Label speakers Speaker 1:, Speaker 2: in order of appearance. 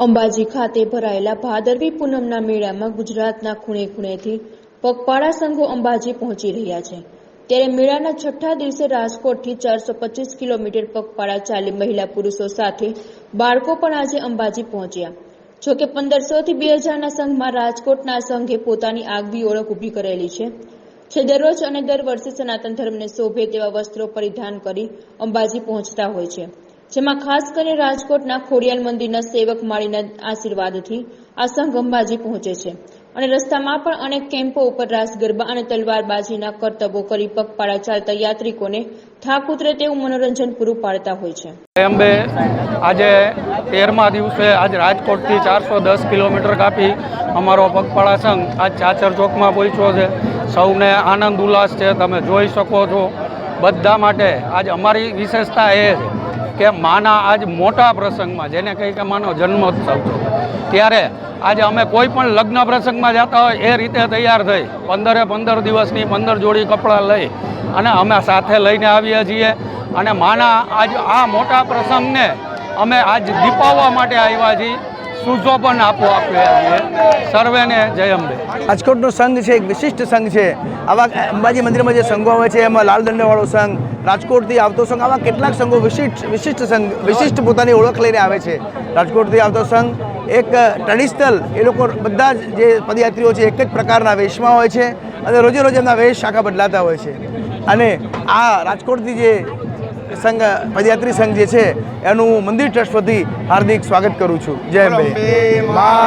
Speaker 1: અંબાજી ખાતે ભરાયેલા ભાદરવી પૂનમના મેળામાં ગુજરાતના ખૂણે ખૂણેથી પગપાળા સંઘો અંબાજી પહોંચી રહ્યા છે. ત્યારે મેળાના છઠ્ઠા દિવસે રાજકોટથી ચારસો પચીસ કિલોમીટર પગપાળા ચાલી મહિલા પુરુષો સાથે બાળકો પણ આજે અંબાજી પહોંચ્યા. જોકે પંદરસોથી બે હજારના સંઘમાં રાજકોટના સંઘે પોતાની આગવી ઓળખ ઊભી કરેલી છે. જે દરરોજ અને દર વર્ષે સનાતન ધર્મને શોભે તેવા વસ્ત્રો પરિધાન કરી અંબાજી પહોંચતા હોય છે. જેમાં ખાસ કરીને રાજકોટના ખોડિયાલ મંદિરના સેવક માળીના આશીર્વાદથી આ સંઘ અંબાજી પહોંચે છે. અને રસ્તામાં પણ અનેક કેમ્પો ઉપર રાસ, ગરબા અને તલવારબાજીના કરતબો કરી પગપાળા ચાલતા યાત્રિકોને થાક ઉતરે તેવું મનોરંજન પૂરું પાડતા હોય છે.
Speaker 2: અંબે આજે તેરમા દિવસે આજ રાજકોટથી ચારસો દસ કિલોમીટર કાપી અમારો પગપાળા સંઘ આજ ચાચર ચોકમાં પહોંચ્યો છે. સૌને આનંદ ઉલ્લાસ છે. તમે જોઈ શકો છો. બધા માટે આજ અમારી વિશેષતા એ છે. કે માના આજ મોટા પ્રસંગમાં, જેને કહી કે માનો જન્મોત્સવ છે. ત્યારે આજે અમે કોઈ પણ લગ્ન પ્રસંગમાં જતા હોય, એ રીતે તૈયાર થઈ, પંદરે પંદર દિવસની પંદર જોડી કપડાં લઈ અને અમે સાથે લઈને આવીએ છીએ. અને માના આજ આ મોટા પ્રસંગને અમે આજ દીપાવવા માટે આવ્યા છીએ. સુશોભન આપવા આપ્યા છીએ સર્વેને જય અંબે
Speaker 3: રાજકોટનો સંઘ છે, એક વિશિષ્ટ સંઘ છે. આવા અંબાજી મંદિરમાં જે સંઘો આવે છે, એમાં લાલ દંડવાળો સંઘ, રાજકોટથી આવતો સંઘ, આવા કેટલાક સંઘો વિશિષ્ટ વિશિષ્ટ સંઘ, વિશિષ્ટ પોતાની ઓળખ લઈને આવે છે. રાજકોટથી આવતો સંઘ, એક ટ્રેડિશનલ એ લોકો બધા જ જે પદયાત્રીઓ છે, એક જ પ્રકારના વેશમાં હોય છે અને રોજે રોજ એમના વેશ આખા બદલાતા હોય છે. અને આ રાજકોટથી જે સંઘ, પદયાત્રી સંઘ જે છે, એનું મંદિર ટ્રસ્ટ વતી હાર્દિક સ્વાગત કરું છું. જય અંબે.